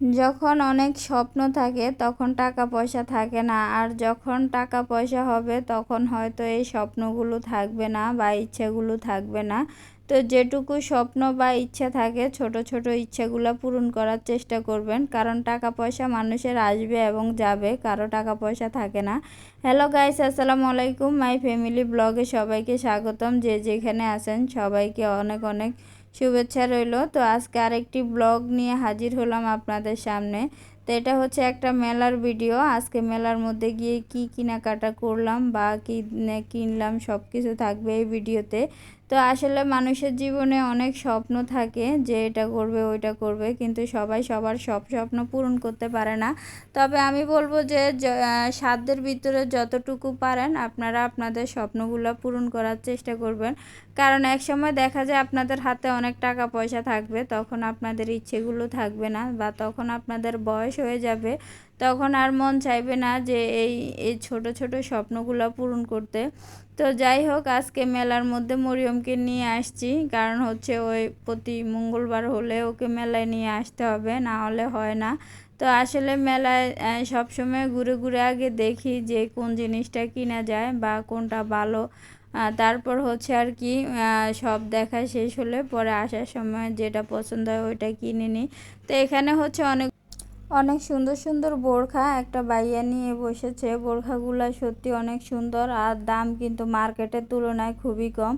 যখন অনেক স্বপ্ন থাকে, তখন টাকা পয়সা থাকে না। আর যখন টাকা পয়সা হবে, তখন হয়তো এই স্বপ্নগুলো থাকবে না বা ইচ্ছেগুলো থাকবে না। তো যেটুকু স্বপ্ন বা ইচ্ছা থাকে, ছোট ছোট ইচ্ছাগুলো পূরণ করার চেষ্টা করবেন। কারণ টাকা পয়সা মানুষের আসবে এবং যাবে, কারও টাকা পয়সা থাকে না। হ্যালো গাইস আসসালামু আলাইকুম। মাই ফ্যামিলি ব্লগে সবাইকে স্বাগতম। যে যেখানে আছেন, সবাইকে অনেক অনেক শুভেচ্ছা রইল। তো আজকে আরেকটি ব্লগ নিয়ে হাজির হলাম আপনাদের সামনে। তো এটা হচ্ছে একটা মেলার ভিডিও। আজকে মেলার মধ্যে গিয়ে কি কেনাকাটা করলাম বা কি কিনলাম সব কিছু থাকবে এই ভিডিওতে। তো আসলে মানুষের জীবনে অনেক স্বপ্ন থাকে যে এটা করবে, ওইটা করবে, কিন্তু সবাই সবার সব স্বপ্ন পূরণ করতে পারে না। তবে আমি বলব যে সাধ্যের ভিতরে যতটুকু পারেন আপনারা আপনাদের স্বপ্নগুলো পূরণ করার চেষ্টা করবেন। কারণ এক সময় দেখা যায় আপনাদের হাতে অনেক টাকা পয়সা থাকবে, তখন আপনাদের ইচ্ছেগুলো থাকবে না বা তখন আপনাদের বয়স হয়ে যাবে, তখন আর মন চাইবে না যে এই এই ছোট ছোট স্বপ্নগুলো পূরণ করতে। তো যাই হোক, আজকে মেলার মধ্যে মরিয়মকে নিয়ে আসছি। কারণ হচ্ছে ওই প্রতি মঙ্গলবার হলে ওকে মেলায় নিয়ে আসতে হবে, না হলে হয় না। তো আসলে মেলায় সবসময় ঘুরে ঘুরে আগে দেখি যে কোন জিনিসটা কিনা যায় বা কোনটা ভালো। তারপর হচ্ছে আর কি সব দেখা শেষ হলে পরে আসার সময় যেটা পছন্দ হয় ওইটা কিনে নিই। তো এখানে হচ্ছে অনেক অনেক সুন্দর সুন্দর বোরখা একটা বাইয়া নিয়ে বসেছে। বোরখাগুলো সত্যি অনেক সুন্দর আর দাম কিন্তু মার্কেটের তুলনায় খুবই কম।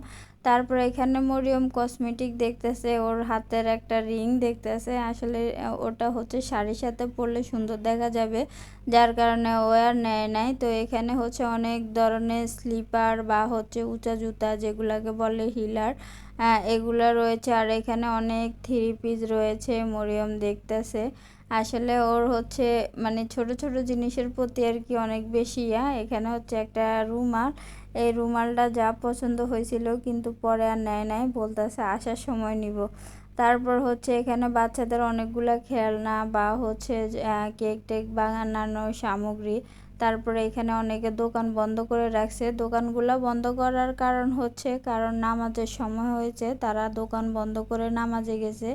তারপর এখানে মরিয়ম কসমেটিক দেখতেছে, ওর হাতের একটা রিং দেখতেছে। আসলে ওটা হচ্ছে শাড়ির সাথে পরলে সুন্দর দেখা যাবে, যার কারণে ও আর নেয় নাই। তো এখানে হচ্ছে অনেক ধরনের স্লিপার বা হচ্ছে উঁচা জুতা যেগুলাকে বলে হিলার এগুলো রয়েছে। আর এখানে অনেক থ্রি পিস রয়েছে মরিয়ম দেখতেছে। আসলে ওর হচ্ছে মানে ছোট ছোট জিনিসের প্রতি আর কি অনেক বেশি ইয়া। এখানে হচ্ছে একটা রুমাল। এই রুমালটা যা পছন্দ হয়েছিল কিন্তু পরে আর নেয় নাই, বলতেছে আসার সময় নিব। তারপর হচ্ছে এখানে বাচ্চাদের অনেকগুলো খেলনা বা হচ্ছে কেক টেক বানানো সামগ্রী। তারপরে এখানে অনেকে দোকান বন্ধ করে রাখছে। দোকানগুলো বন্ধ করার কারণ হচ্ছে, কারণ নামাজের সময় হয়েছে, তারা দোকান বন্ধ করে নামাজে গেছে।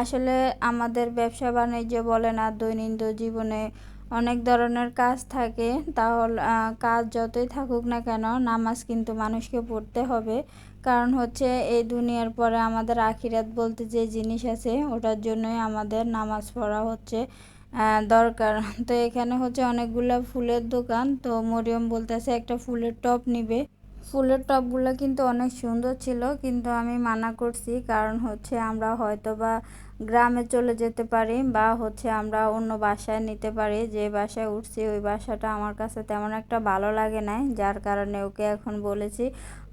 আসলে আমাদের ব্যবসা বাণিজ্য বলেন আর দৈনন্দিন জীবনে অনেক ধরনের কাজ থাকে। তাহলে কাজ যতই থাকুক না কেন, নামাজ কিন্তু মানুষকে পড়তে হবে। কারণ হচ্ছে, এই দুনিয়ার পরে আমাদের আখিরাত বলতে যে জিনিস আছে, ওটার জন্যই আমাদের নামাজ পড়া হচ্ছে। দরকার। তো এখানে হচ্ছে অনেকগুলো ফুলের দোকান। তো মরিয়ম বলতেছে একটা ফুলের টপ নিবে। ফুলের টপগুলো কিন্তু অনেক সুন্দর ছিল, কিন্তু আমি মানা করছি কারণ হচ্ছে আমরা হয়তো বা গ্রামে চলে যেতে পারি বা হচ্ছে আমরা অন্য বাসায় নিতে পারি। যে বাসায় উঠছি ওই বাসাটা আমার কাছে তেমন একটা ভালো লাগে নাই, যার কারণে ওকে এখন বলেছি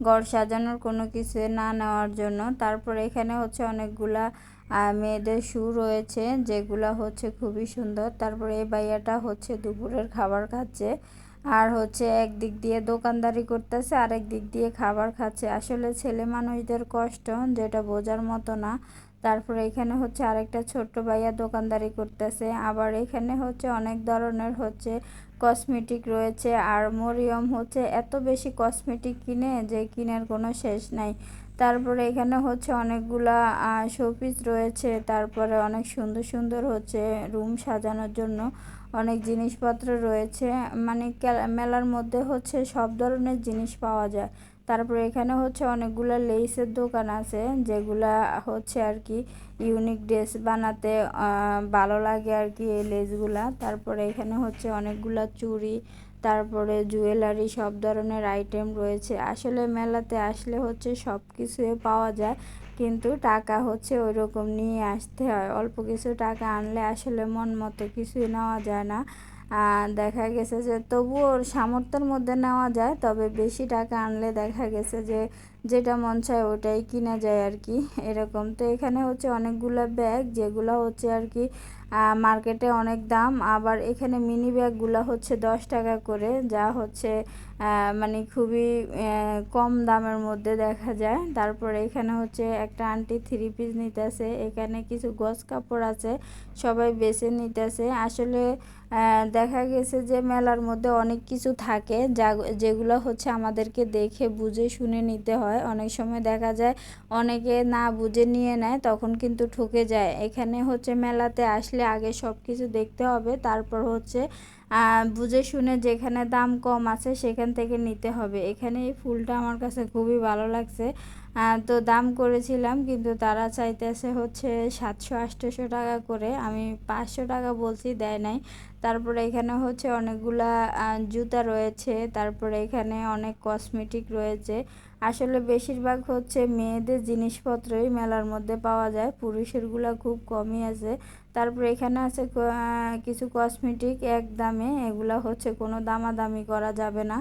ঘর সাজানোর কোনো কিছু না নেওয়ার জন্য। তারপর এখানে হচ্ছে অনেকগুলা মেয়েদের শু রয়েছে, যেগুলা হচ্ছে খুবই সুন্দর। তারপরে এই বাইয়াটা হচ্ছে দুপুরের খাবার খাচ্ছে। আর হচ্ছে একদিক দিয়ে দোকানদারি করতেছে, আরেক দিক দিয়ে খাবার খাচ্ছে। আসলে ছেলে মানুষদের কষ্ট, যেটা বোঝার মতো না। তারপরে এখানে হচ্ছে আরেকটা ছোট্ট ভাইয়া দোকানদারি করতেছে। আবার এখানে হচ্ছে অনেক ধরনের হচ্ছে কসমেটিক রয়েছে। আর মরিয়ম হচ্ছে এত বেশি কসমেটিক কিনে যে কিনার কোনো শেষ নাই। তারপরে এখানে হচ্ছে অনেকগুলা শোপিস রয়েছে। তারপরে অনেক সুন্দর সুন্দর হচ্ছে রুম সাজানোর জন্য অনেক জিনিসপত্র রয়েছে। মানে মেলার মধ্যে হচ্ছে সব ধরনের জিনিস পাওয়া যায়। তারপরে এখানে হচ্ছে অনেকগুলো লেসের দোকান আছে, যেগুলা হচ্ছে আর কি ইউনিক ড্রেস বানাতে ভালো লাগে আর কি এই লেসগুলা। তারপরে এখানে হচ্ছে অনেকগুলা চুড়ি, তারপরে জুয়েলারি সব ধরনের আইটেম রয়েছে। আসলে মেলাতে আসলে হচ্ছে সব কিছুই পাওয়া যায়, কিন্তু টাকা হচ্ছে ওই রকম নিয়ে আসতে হয়। অল্প কিছু টাকা আনলে আসলে মন মতো কিছুই নেওয়া যায় না। দেখা গেছে যে তবুও সামর্থ্যের মধ্যে নেওয়া যায়, তবে বেশি টাকা আনলে দেখা গেছে যে যেটা মন চায় ওটাই কিনা যায় আর কি, এরকম। তো এখানে হচ্ছে অনেকগুলো ব্যাগ যেগুলো হচ্ছে আর কি মার্কেটে অনেক দাম। আবার এখানে মিনি ব্যাগগুলো হচ্ছে দশ টাকা করে, যা হচ্ছে মানে খুবই কম দামের মধ্যে দেখা যায়। তারপরে এখানে হচ্ছে একটা আন্টি থ্রি পিস নিতেছে। এখানে কিছু গছ কাপড় আছে, সবাই বেছে নিতেছে। আসলে দেখা গেছে যে মেলার মধ্যে অনেক কিছু থাকে, যা, যেগুলো হচ্ছে আমাদেরকে দেখে, বুঝে, শুনে নিতে হয়। হয়, অনেক সময় দেখা যায় অনেকে না বুঝে নিয়ে নেয়, তখন কিন্তু ঠকে যায়। এখানে হচ্ছে মেলাতে আসলে আগে সব কিছু দেখতে হবে, তারপর হচ্ছে বুঝে শুনে যেখানে দাম কম আছে সেখান থেকে নিতে হবে। এখানে এই ফুলটা আমার কাছে খুবই ভালো লাগছে। তো দাম করেছিলাম, কিন্তু তারা চাইতেছে হচ্ছে সাতশো আটশোশো টাকা করে। আমি পাঁচশো টাকা বলছি, দেয় নাই। তারপরে এখানে হচ্ছে অনেকগুলা জুতা রয়েছে, তারপরে এখানে অনেক কসমেটিক রয়েছে। আসলে বেশিরভাগ হচ্ছে মেয়েদের জিনিসপত্রই মেলার মধ্যে পাওয়া যায়, পুরুষেরগুলা খুব কমই আছে। তারপরে এখানে আছে কিছু কসমেটিক এক দামে, এগুলা হচ্ছে কোনো দামাদামি করা যাবে না।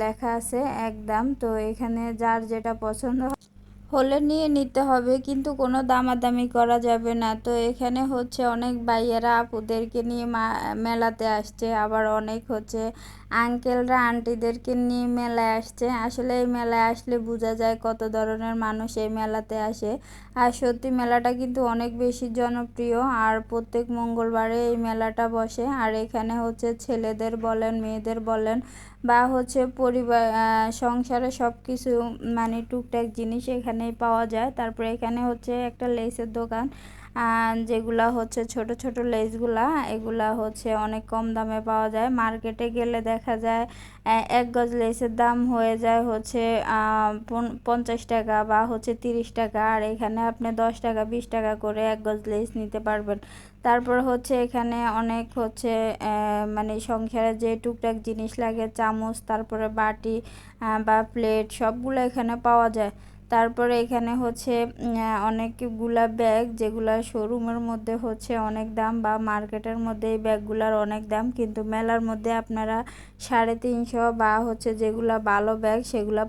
লেখা আছে একদম। তো এখানে যার যেটা পছন্দ হলে নিয়ে নিতে হবে, কিন্তু কোনো দামাদামি করা যাবে না। তো এখানে হচ্ছে অনেক ভাইয়েরা আপুদেরকে নিয়ে মেলাতে আসছে, আবার অনেক হচ্ছে আঙ্কেলরা আন্টিদেরকে নিয়ে মেলায় আসছে। আসলে এই মেলায় আসলে বোঝা যায় কত ধরনের মানুষ এই মেলাতে আসে। আর সত্যি মেলাটা কিন্তু অনেক বেশি জনপ্রিয়, আর প্রত্যেক মঙ্গলবারে এই মেলাটা বসে। আর এখানে হচ্ছে ছেলেদের বলেন, মেয়েদের বলেন, বা হচ্ছে পরিবার সংসারে সব কিছু মানে টুকটাক জিনিস এখানেই পাওয়া যায়। তারপরে এখানে হচ্ছে একটা লেসের দোকান। যেগুলা হচ্ছে ছোট ছোট লেসগুলা, এগুলা হচ্ছে অনেক কম দামে পাওয়া যায়। মার্কেটে গেলে দেখা যায় এক গজ লেসের দাম হয়ে যায় হচ্ছে পঞ্চাশ টাকা বা হচ্ছে তিরিশ টাকা। আর এখানে আপনি দশ টাকা, বিশ টাকা করে এক গজ লেস নিতে পারবেন। তারপর হচ্ছে এখানে অনেক হচ্ছে মানে সংসারে যে টুকটাক জিনিস লাগে, চামচ, তারপরে বাটি বা প্লেট, সবগুলো এখানে পাওয়া যায়। তারপরে এখানে হচ্ছে অনেকগুলা ব্যাগ যেগুলা শোরুমের মধ্যে হচ্ছে অনেক দাম বা মার্কেটের মধ্যে এই ব্যাগগুলার অনেক দাম। কিন্তু মেলার মধ্যে আপনারা সাড়ে তিনশো বা হচ্ছে যেগুলা ভালো ব্যাগ সেগুলা